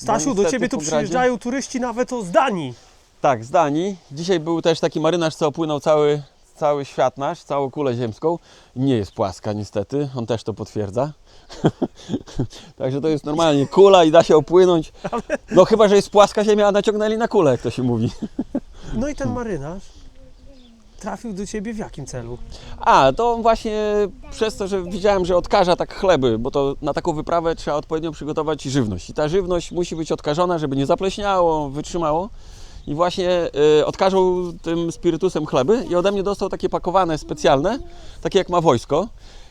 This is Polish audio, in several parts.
Stasiu, do niestety ciebie tu przyjeżdżają turyści nawet o z Danii. Tak, z Danii. Dzisiaj był też taki marynarz, co opłynął cały, cały świat nasz, całą kulę ziemską. Nie jest płaska niestety, on też to potwierdza. Także to jest normalnie kula i da się opłynąć. No chyba, że jest płaska ziemia, a naciągnęli na kulę, jak to się mówi. No i ten marynarz trafił do ciebie w jakim celu? A, to właśnie przez to, że widziałem, że odkaża tak chleby, bo to na taką wyprawę trzeba odpowiednio przygotować żywność. I ta żywność musi być odkażona, żeby nie zapleśniało, wytrzymało. I właśnie y, tym spirytusem chleby i ode mnie dostał takie pakowane specjalne, takie jak ma wojsko,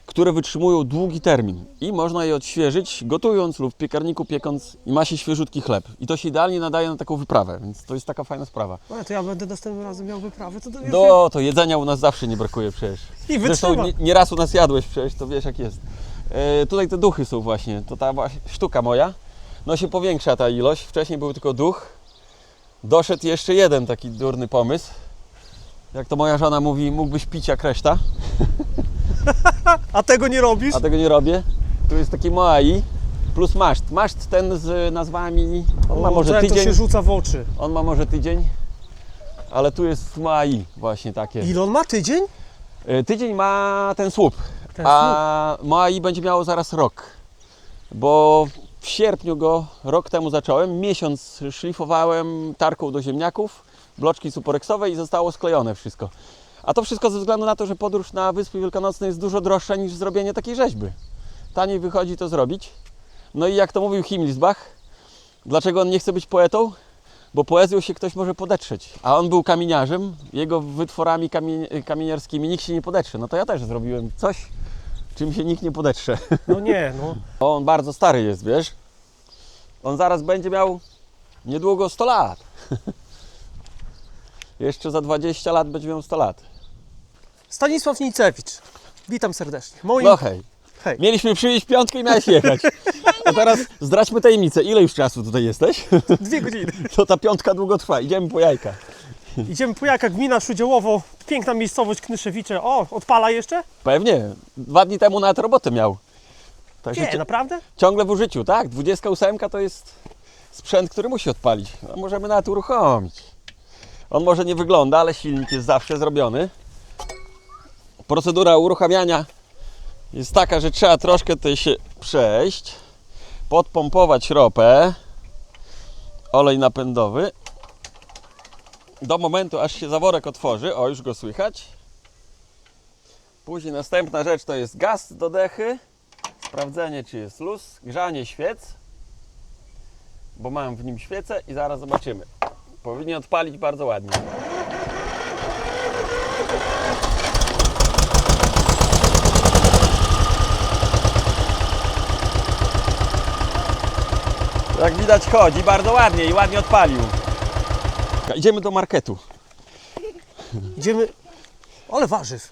które wytrzymują długi termin i można je odświeżyć gotując lub w piekarniku piekąc i ma się świeżutki chleb. I to się idealnie nadaje na taką wyprawę, więc to jest taka fajna sprawa. No to ja będę następnym razem miał wyprawę, to dowiesz No, to jedzenia u nas zawsze nie brakuje przecież. I Zresztą wytrzyma. nie, nie raz u nas jadłeś przecież, to wiesz jak jest. E, tutaj te duchy są właśnie, to ta sztuka moja. No się powiększa ta ilość, wcześniej był tylko duch. Doszedł jeszcze jeden taki durny pomysł. Jak to moja żona mówi, mógłbyś pić jak reszta, A tego nie robisz? a tego nie robię. Tu jest taki Moai plus maszt. Maszt ten z nazwami, on ma może jak to tydzień, się rzuca w oczy. on ma może tydzień, ale tu jest Moai właśnie takie. Ile on ma? Tydzień? E, Tydzień ma ten słup, Ten a Moai będzie miało zaraz rok. Bo w sierpniu go rok temu zacząłem, miesiąc szlifowałem tarką do ziemniaków, bloczki suporeksowe i zostało sklejone wszystko. A to wszystko ze względu na to, że podróż na Wyspy Wielkanocne jest dużo droższa niż zrobienie takiej rzeźby. Taniej wychodzi to zrobić. No i jak to mówił Himmlisbach, dlaczego on nie chce być poetą? Bo poezją się ktoś może podetrzeć, a on był kamieniarzem, jego wytworami kamien kamieniarskimi nikt się nie podetrze. No to ja też zrobiłem coś, czym się nikt nie podetrze. No nie, no. On bardzo stary jest, wiesz? On zaraz będzie miał niedługo 100 lat. Jeszcze za 20 lat będzie miał 100 lat. Stanisław Nicewicz. Witam serdecznie. Moim... No hej. Hej. Mieliśmy przywieźć piątkę i miałeś jechać. A teraz zdradźmy tajemnicę. Ile już czasu tutaj jesteś? Dwie godziny. To ta piątka długo trwa. Idziemy po jajka. Idziemy po jaka gmina Szudziełowo. Piękna miejscowość Knyszewicze. O, odpala jeszcze? Pewnie. Dwa dni temu nawet robotę miał. Także Nie, naprawdę? ciągle w użyciu, tak? 28 to jest sprzęt, który musi odpalić. A możemy nawet uruchomić. On może nie wygląda, ale silnik jest zawsze zrobiony. Procedura uruchamiania jest taka, że trzeba troszkę tutaj się przejść, podpompować ropę, olej napędowy do momentu, aż się zaworek otworzy. O, już go słychać. Później następna rzecz to jest gaz do dechy. Sprawdzenie, czy jest luz, grzanie świec, bo mam w nim świecę i zaraz zobaczymy. Powinien odpalić bardzo ładnie. Jak widać chodzi bardzo ładnie i ładnie odpalił. Idziemy do marketu. Idziemy... Ale warzyw.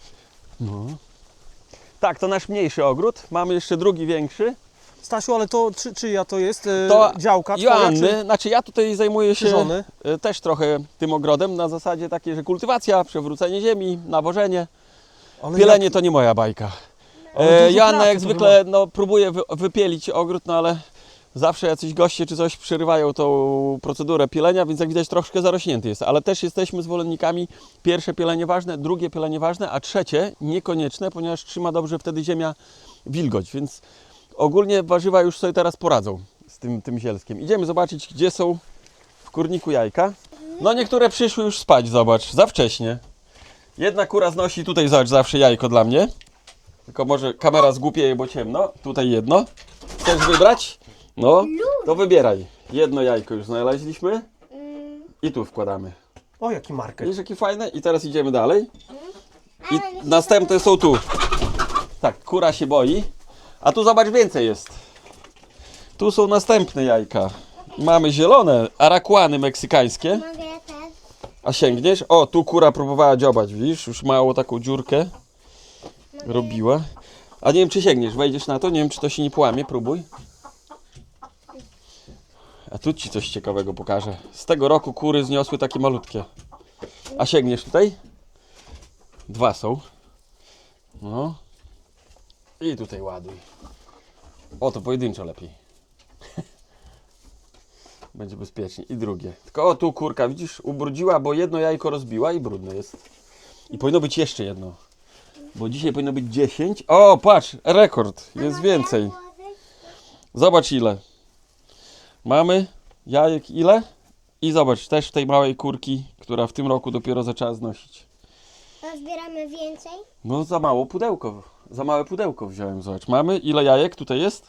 Tak, to nasz mniejszy ogród. Mamy jeszcze drugi większy. Stasiu, ale to czy, czyja to jest? E, To działka twoja, Joanny, czy znaczy ja tutaj zajmuję się żony? e, też trochę tym ogrodem na zasadzie takiej, że kultywacja, przewrócenie ziemi, nawożenie. Ale Pielenie to nie moja bajka. Ale E, Joanna pracy jak to zwykle no, próbuje wy, wypielić ogród, no ale zawsze jacyś goście czy coś przerywają tą procedurę pielenia, więc jak widać troszkę zarośnięty jest. Ale też jesteśmy zwolennikami pierwsze pielenie ważne, drugie pielenie ważne, a trzecie niekonieczne, ponieważ trzyma dobrze wtedy ziemia wilgoć, więc ogólnie warzywa już sobie teraz poradzą z tym, tym zielskiem. Idziemy zobaczyć, gdzie są w kurniku jajka. No niektóre przyszły już spać, zobacz, za wcześnie. Jedna kura znosi tutaj, zobacz, zawsze jajko dla mnie. Tylko może kamera zgłupieje, bo ciemno. Tutaj jedno. Chcesz wybrać? No, to wybieraj. Jedno jajko już znaleźliśmy. I tu wkładamy. O, jaki market. Widzisz, jakie fajne? I teraz idziemy dalej. I następne są tu. Tak, kura się boi. A tu zobacz, więcej jest. Tu są następne jajka. Mamy zielone, arakłany meksykańskie. Mogę ja też? A sięgniesz? O, tu kura próbowała dziobać, widzisz? Już mało taką dziurkę robiła. A nie wiem, czy sięgniesz, wejdziesz na to? Nie wiem, czy to się nie połamie, próbuj. A tu ci coś ciekawego pokażę. Z tego roku kury zniosły takie malutkie. A sięgniesz tutaj? Dwa są. No. I tutaj ładuj. O, to pojedynczo lepiej. będzie bezpiecznie. I drugie. Tylko o, tu kurka, widzisz, ubrudziła, bo jedno jajko rozbiła i brudne jest. I powinno być jeszcze jedno. Bo dzisiaj powinno być 10. O, patrz, rekord. Jest więcej. Zobacz ile. Mamy jajek ile? I zobacz, też w tej małej kurki, która w tym roku dopiero zaczęła znosić. Rozbieramy więcej. No za mało pudełko. Za małe pudełko wziąłem, zobacz. Mamy ile jajek tutaj jest?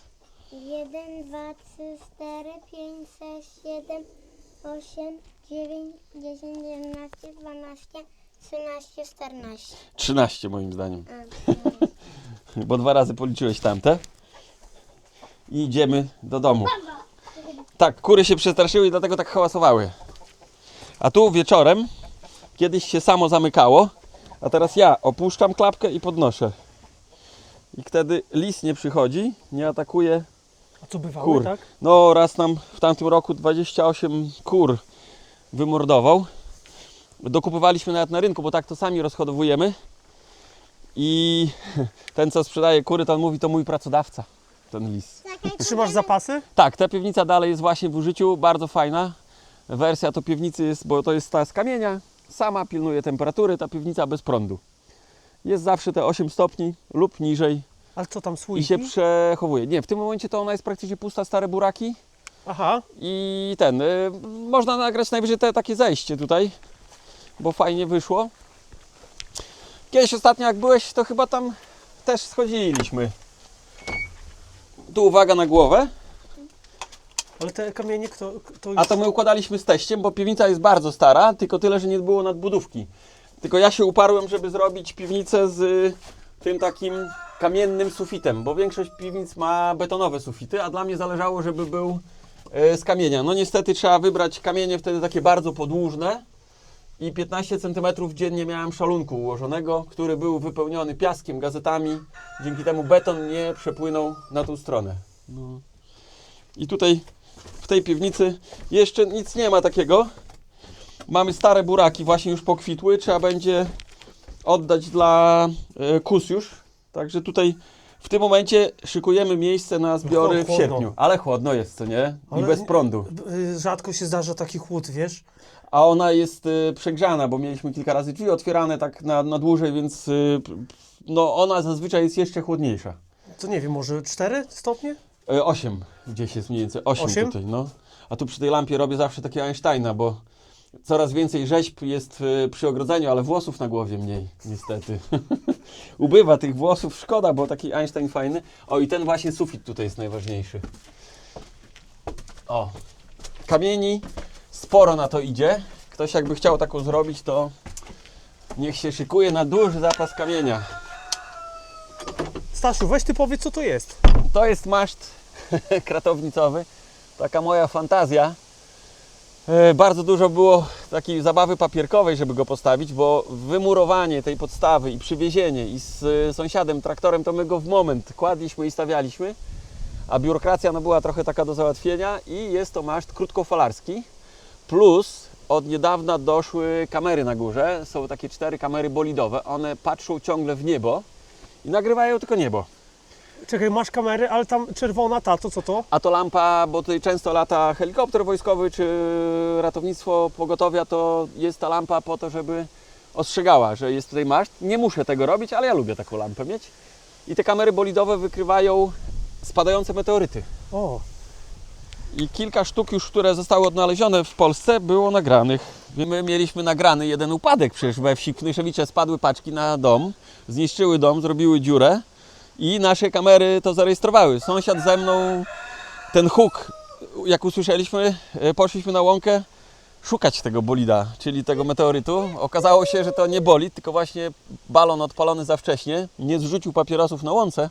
1, 2, 3, 4, 5, 6, 7, 8, 9, 10, 11, 12, 13, 14. 13 moim zdaniem. A, Bo dwa razy policzyłeś tamte. I idziemy do domu. Tak, kury się przestraszyły i dlatego tak hałasowały. A tu wieczorem kiedyś się samo zamykało, a teraz ja opuszczam klapkę i podnoszę. I wtedy lis nie przychodzi, nie atakuje A co bywały, kur. tak? No raz nam w tamtym roku 28 kur wymordował. Dokupywaliśmy nawet na rynku, bo tak to sami rozhodowujemy. I ten co sprzedaje kury, to on mówi, to mój pracodawca, ten lis. Trzymasz zapasy? Tak, ta piwnica dalej jest właśnie w użyciu, bardzo fajna. Wersja to piwnicy jest, bo to jest ta z kamienia, sama pilnuje temperatury, ta piwnica bez prądu. Jest zawsze te 8 stopni lub niżej Ale co tam, i słoiki? się przechowuje. Nie, w tym momencie to ona jest praktycznie pusta, stare buraki. Aha, I ten, y, można nagrać najwyżej te takie zejście tutaj, bo fajnie wyszło. Kiedyś ostatnio jak byłeś, to chyba tam też schodziliśmy. Tu uwaga na głowę, ale te kamienie kto, to a to my układaliśmy z teściem, bo piwnica jest bardzo stara, tylko tyle, że nie było nadbudówki. Tylko ja się uparłem, żeby zrobić piwnicę z y, tym takim kamiennym sufitem, bo większość piwnic ma betonowe sufity, a dla mnie zależało, żeby był y, z kamienia. No niestety trzeba wybrać kamienie wtedy takie bardzo podłużne i 15 cm dziennie miałem szalunku ułożonego, który był wypełniony piaskiem, gazetami. Dzięki temu beton nie przepłynął na tą stronę. No. I tutaj w tej piwnicy jeszcze nic nie ma takiego. Mamy stare buraki, właśnie już pokwitły. Trzeba będzie oddać dla e, kus już. Także tutaj w tym momencie szykujemy miejsce na zbiory w sierpniu. Ale chłodno jest, co nie? I Ale bez prądu. y, rzadko się zdarza taki chłód, wiesz? A ona jest y, przegrzana, bo mieliśmy kilka razy drzwi otwierane tak na, na dłużej, więc y, no ona zazwyczaj jest jeszcze chłodniejsza. To nie wiem, może 4 stopnie? E, 8 gdzieś jest mniej więcej. 8 Osiem? tutaj, no. A tu przy tej lampie robię zawsze takiego Einsteina, bo coraz więcej rzeźb jest y, przy ogrodzeniu, ale włosów na głowie mniej, niestety. Ubywa tych włosów, szkoda, bo taki Einstein fajny. O, i ten właśnie sufit tutaj jest najważniejszy. O, kamieni, sporo na to idzie. Ktoś jakby chciał taką zrobić, to niech się szykuje na duży zapas kamienia. Stasiu, weź ty powiedz, co to jest. To jest maszt kratownicowy. Taka moja fantazja. E, Bardzo dużo było takiej zabawy papierkowej, żeby go postawić, bo wymurowanie tej podstawy i przywiezienie i z e, sąsiadem traktorem to my go w moment kładliśmy i stawialiśmy, a biurokracja no, była trochę taka do załatwienia i jest to maszt krótkofalarski. Plus od niedawna doszły kamery na górze. Są takie cztery kamery bolidowe. One patrzą ciągle w niebo i nagrywają tylko niebo. Czekaj, masz kamery, ale tam czerwona ta, to co to? A to lampa, bo tutaj często lata helikopter wojskowy czy ratownictwo pogotowia, to jest ta lampa po to, żeby ostrzegała, że jest tutaj maszt. Nie muszę tego robić, ale ja lubię taką lampę mieć. I te kamery bolidowe wykrywają spadające meteoryty. O, I kilka sztuk już, które zostały odnalezione w Polsce, było nagranych. My mieliśmy nagrany jeden upadek przecież we wsi Knyszewicze spadły paczki na dom, zniszczyły dom, zrobiły dziurę i nasze kamery to zarejestrowały. Sąsiad ze mną, ten huk, jak usłyszeliśmy, e, poszliśmy na łąkę szukać tego bolida, czyli tego meteorytu. Okazało się, że to nie bolid, tylko właśnie balon odpalony za wcześnie, nie zrzucił papierosów na łące,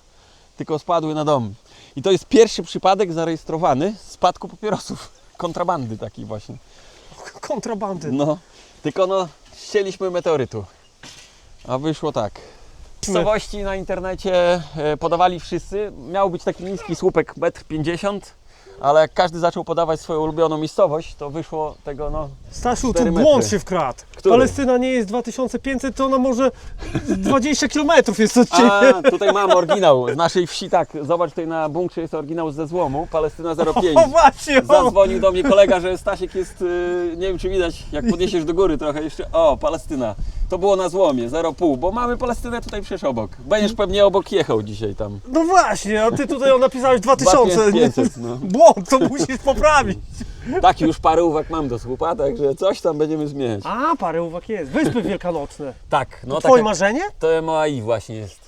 tylko spadły na dom. I to jest pierwszy przypadek zarejestrowany spadku papierosów. Kontrabandy takiej właśnie. kontrabandy. No, tylko no, chcieliśmy meteorytu. A wyszło tak. Miejscowości na internecie e, podawali wszyscy. Miał być taki niski słupek 1,50 m, ale jak każdy zaczął podawać swoją ulubioną miejscowość, to wyszło tego no... Stasiu, tu błąd się wkradł. Który? Palestyna nie jest 2500, to ona może 20 km jest od ciebie. A, tutaj mam oryginał z naszej wsi, tak, zobacz tutaj na bunkrze jest oryginał ze złomu, Palestyna 05. O właśnie, o. Zadzwonił do mnie kolega, że Stasiek jest, y, nie wiem czy widać, jak podniesiesz do góry trochę jeszcze, o, Palestyna. To było na złomie, 0,5, bo mamy Palestynę tutaj przecież obok. Będziesz pewnie obok jechał dzisiaj tam. No właśnie, a ty tutaj napisałeś 2000. 2500, no. Błąd, to musisz poprawić. Tak, już parę uwag mam do słupa, także coś tam będziemy zmieniać. A, parę uwag jest. Wyspy Wielkanocne. Tak, no Twoje tak. marzenie? To MOAI właśnie jest.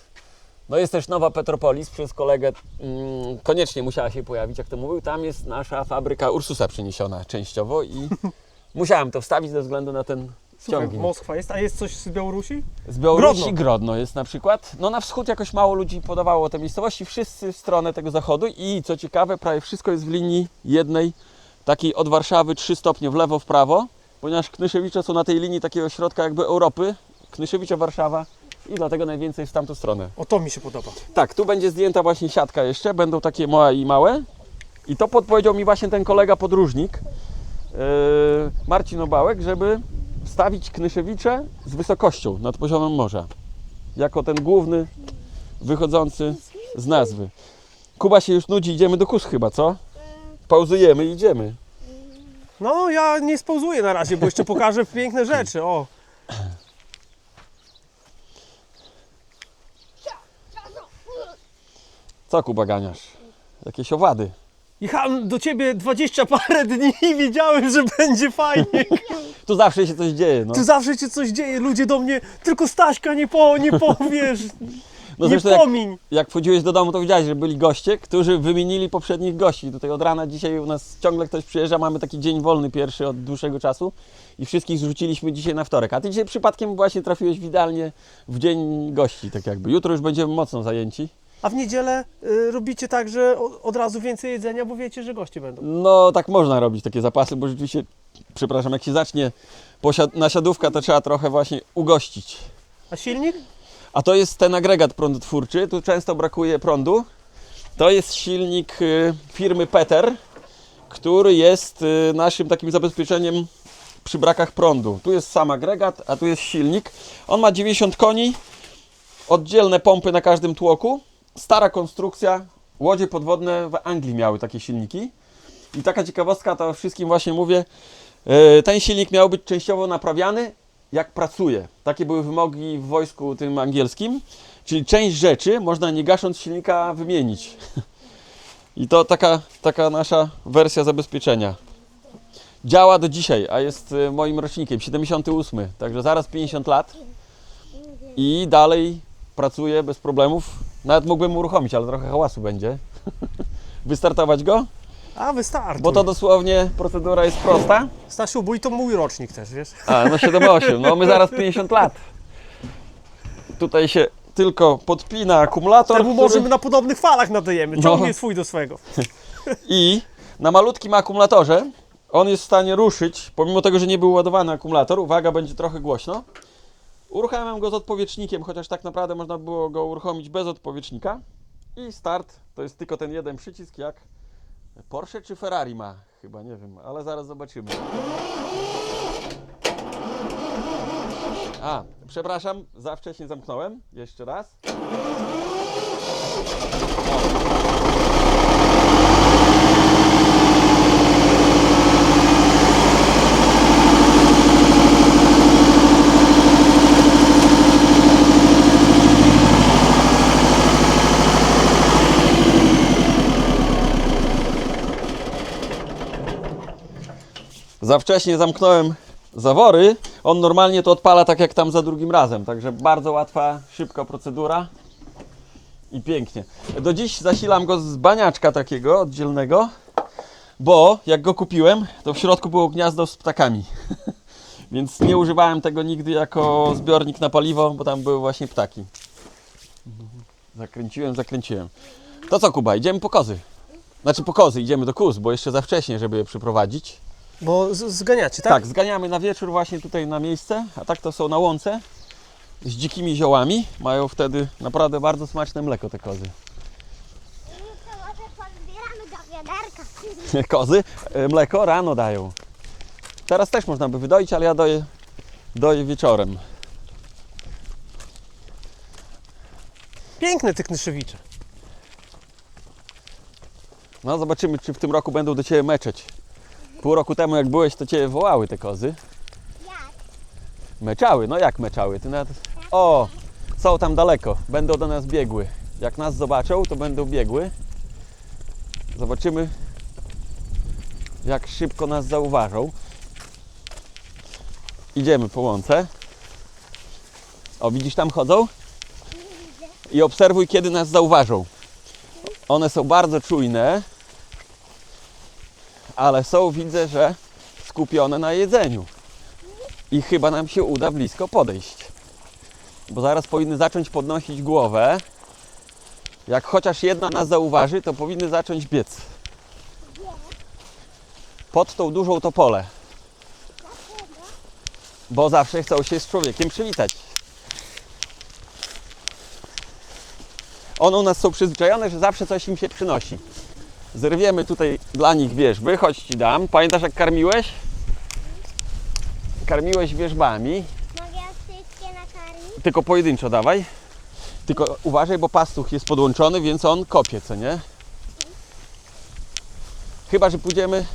No jest też nowa Petropolis, przez kolegę mm, koniecznie musiała się pojawić, jak to mówił. Tam jest nasza fabryka Ursusa przeniesiona częściowo i musiałem to wstawić ze względu na ten Słuchaj, ciągnik. Moskwa jest, a jest coś z Białorusi? Z Białorusi Grodno. Grodno. jest na przykład. No na wschód jakoś mało ludzi podawało te miejscowości, wszyscy w stronę tego zachodu i co ciekawe, prawie wszystko jest w linii jednej, takiej od Warszawy 3 stopnie w lewo, w prawo, ponieważ Knyszewicze są na tej linii takiego środka jakby Europy, Knyszewicze, Warszawa i dlatego najwięcej w tamtą stronę. O, to mi się podoba. Tak, tu będzie zdjęta właśnie siatka jeszcze, będą takie małe i małe. I to podpowiedział mi właśnie ten kolega podróżnik, yy, Marcin Obałek, żeby wstawić Knyszewicze z wysokością nad poziomem morza. Jako ten główny wychodzący z nazwy. Kuba się już nudzi, idziemy do Kus chyba, co? Pauzujemy i idziemy. No, ja nie spauzuję na razie, bo jeszcze pokażę piękne rzeczy. O, Co Kuba ganiasz? Jakieś owady. Jechałem do ciebie 20 parę dni i wiedziałem, że będzie fajnie. Tu zawsze się coś dzieje, no. Tu zawsze się coś dzieje, ludzie do mnie, tylko Staśka nie, po, nie powiesz, No nie zresztą jak, pomiń. jak wchodziłeś do domu, to widziałeś, że byli goście, którzy wymienili poprzednich gości. Tutaj od rana dzisiaj u nas ciągle ktoś przyjeżdża, mamy taki dzień wolny pierwszy od dłuższego czasu i wszystkich zrzucili dzisiaj na wtorek. A ty dzisiaj przypadkiem właśnie trafiłeś w idealnie w dzień gości, tak jakby. Jutro już będziemy mocno zajęci. A w niedzielę y, robicie tak, że o- od razu więcej jedzenia, bo wiecie, że goście będą. No tak można robić takie zapasy, bo rzeczywiście, przepraszam, jak się zacznie posiad- nasiadówka, to trzeba trochę właśnie ugościć. A silnik? A to jest ten agregat prądotwórczy. Tu często brakuje prądu. To jest silnik y, firmy Peter, który jest y, naszym takim zabezpieczeniem przy brakach prądu. Tu jest sam agregat, a tu jest silnik. On ma 90 koni, oddzielne pompy na każdym tłoku. Stara konstrukcja. Łodzie podwodne w Anglii miały takie silniki. I taka ciekawostka, to wszystkim właśnie mówię, y, ten silnik miał być częściowo naprawiany, jak pracuje. Takie były wymogi w wojsku tym angielskim. Czyli część rzeczy można nie gasząc silnika wymienić. I to taka, taka nasza wersja zabezpieczenia. Działa do dzisiaj, a jest y, moim rocznikiem, 78, także zaraz 50 lat i dalej pracuje bez problemów. Nawet mógłbym uruchomić, ale trochę hałasu będzie. Wystartować go, A wystarczy. bo to dosłownie procedura jest prosta. Stasiu, bo i to mój rocznik też, wiesz? A, no 7-8, no my zaraz 50 lat. Tutaj się tylko podpina akumulator Temu który... może my na podobnych falach nadajemy. No. Ciągnie swój do swego. i na malutkim akumulatorze on jest w stanie ruszyć, pomimo tego, że nie był ładowany akumulator, uwaga, będzie trochę głośno. Uruchamiam go z odpowietrznikiem, chociaż tak naprawdę można było go uruchomić bez odpowietrznika. I start, to jest tylko ten jeden przycisk, jak Porsche czy Ferrari ma, chyba nie wiem, ale zaraz zobaczymy. A, przepraszam, za wcześnie zamknąłem. Jeszcze raz. Za wcześnie zamknąłem zawory. On normalnie to odpala tak jak tam za drugim razem. Także bardzo łatwa, szybka procedura. I pięknie. Do dziś zasilam go z baniaczka takiego oddzielnego, bo jak go kupiłem, to w środku było gniazdo z ptakami. Więc nie używałem tego nigdy jako zbiornik na paliwo, bo tam były właśnie ptaki. Zakręciłem, zakręciłem. To co Kuba, idziemy po kozy. Znaczy po kozy, idziemy do kóz, bo jeszcze za wcześnie, żeby je przyprowadzić. Bo z- zganiacie, tak? Tak, zganiamy na wieczór właśnie tutaj na miejsce, a tak to są na łące z dzikimi ziołami. Mają wtedy naprawdę bardzo smaczne mleko te kozy. To może pozbieramy do wiaderka. Kozy e, mleko rano dają. Teraz też można by wydoić, ale ja doję, doję wieczorem. Piękne te knyszewicze. No zobaczymy, czy w tym roku będą do Ciebie meczeć. Pół roku temu jak byłeś, to Cię wołały te kozy. Jak? Meczały, no jak meczały? Ty nawet... O, są tam daleko, będą do nas biegły. Jak nas zobaczą, to będą biegły. Zobaczymy, jak szybko nas zauważą. Idziemy po łące. O, widzisz, tam chodzą? I obserwuj, kiedy nas zauważą. One są bardzo czujne, ale są, widzę, że skupione na jedzeniu i chyba nam się uda blisko podejść. Bo zaraz powinny zacząć podnosić głowę. Jak chociaż jedna nas zauważy, to powinny zacząć biec. Pod tą dużą topolę. Bo zawsze chcą się z człowiekiem przywitać. One u nas są przyzwyczajone, że zawsze coś im się przynosi. Zerwiemy tutaj dla nich wierzby, choć ci dam. Pamiętasz jak karmiłeś? karmiłeś wierzbami, Mogę wszystkie nakarmić? tylko pojedynczo dawaj. Tylko uważaj, bo pastuch jest podłączony, więc on kopie, co nie? Chyba, że pójdziemy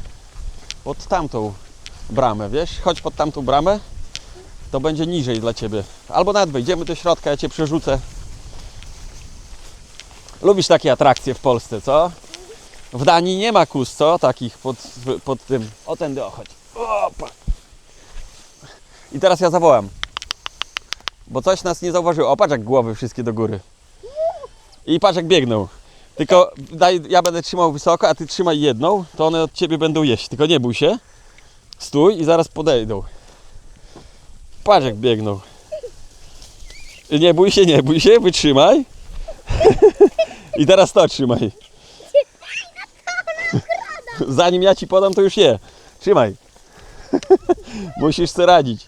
pod tamtą bramę, wiesz? Chodź pod tamtą bramę, to będzie niżej dla Ciebie. Albo nawet wejdziemy do środka, ja Cię przerzucę. Lubisz takie atrakcje w Polsce, co? W Danii nie ma kus, co? Takich pod, pod tym. O, tędy, o, chodź. Opa. I teraz ja zawołam. Bo coś nas nie zauważyło. O, patrz jak głowy wszystkie do góry. I patrz jak biegną. Tylko daj, ja będę trzymał wysoko, a ty trzymaj jedną, to one od ciebie będą jeść. Tylko nie bój się. Stój i zaraz podejdą. Patrz jak biegną. Nie bój się, nie bój się, wytrzymaj. I teraz to trzymaj. Zanim ja ci podam, to już je. Trzymaj. Musisz sobie radzić.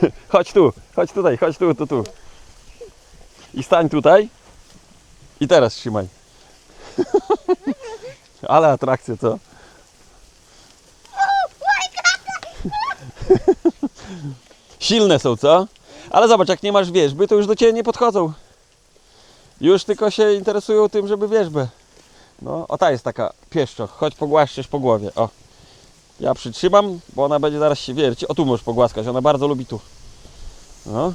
Chodź tu, chodź tutaj, chodź tu, tu, tu. I stań tutaj. I teraz trzymaj. Ale atrakcja, co? Silne są, co? Ale zobacz, jak nie masz wierzby, to już do Ciebie nie podchodzą. Już tylko się interesują tym, żeby wierzbę. No, o ta jest taka pieszczoch. Chodź pogłaszczesz po głowie. O. Ja przytrzymam, bo ona będzie zaraz się wiercić. O tu możesz pogłaskać, ona bardzo lubi tu. No.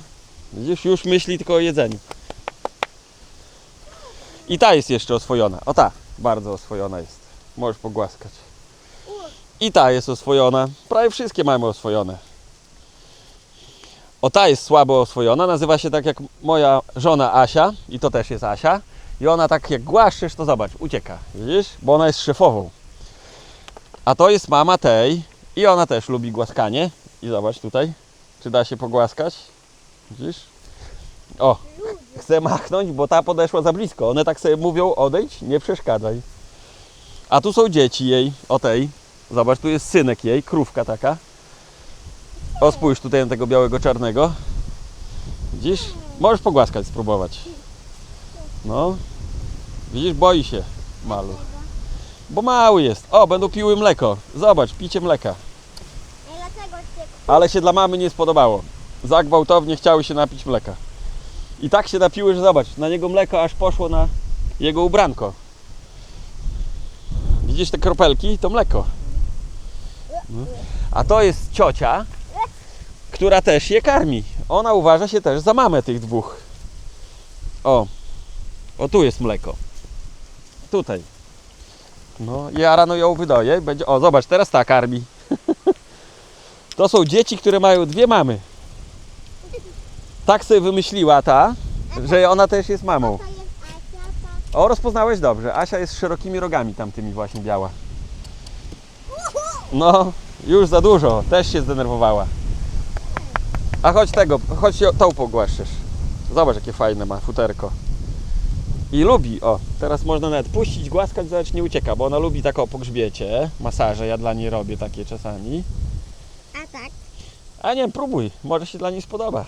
Widzisz, już myśli tylko o jedzeniu. I ta jest jeszcze oswojona. O ta, bardzo oswojona jest. Możesz pogłaskać. I ta jest oswojona. Prawie wszystkie mamy oswojone. O ta jest słabo oswojona. Nazywa się tak jak moja żona Asia. I to też jest Asia. I ona tak jak głaszczysz, to zobacz, ucieka. Widzisz? Bo ona jest szefową. A to jest mama tej i ona też lubi głaskanie. I zobacz tutaj, czy da się pogłaskać. Widzisz? O, chce machnąć, bo ta podeszła za blisko. One tak sobie mówią, odejdź, nie przeszkadzaj. A tu są dzieci jej, o tej. Zobacz, tu jest synek jej, krówka taka. O, spójrz tutaj na tego białego czarnego. Widzisz? Możesz pogłaskać, spróbować. No. Widzisz, boi się maluch. Bo mały jest. O, będą piły mleko. Zobacz, picie mleka. Ale się dla mamy nie spodobało. Za gwałtownie chciały się napić mleka. I tak się napiły, że zobacz, na niego mleko aż poszło na jego ubranko. Widzisz te kropelki? To mleko. No. A to jest ciocia, która też je karmi. Ona uważa się też za mamę tych dwóch. O, o tu jest mleko. Tutaj. No, ja rano ją wydoję. i Będzie, o, zobacz, teraz ta karmi. To są dzieci, które mają dwie mamy. Tak sobie wymyśliła ta, że ona też jest mamą. O, rozpoznałeś dobrze. Asia jest z szerokimi rogami tamtymi właśnie biała. No, już za dużo. Też się zdenerwowała. A chodź tego, chodź tą pogłaszczysz. Zobacz jakie fajne ma futerko. I lubi, o, teraz można nawet puścić, głaskać, zobacz, nie ucieka, bo ona lubi tak o po grzbiecie, masaże, ja dla niej robię takie czasami. A tak? A nie, próbuj, może się dla niej spodoba.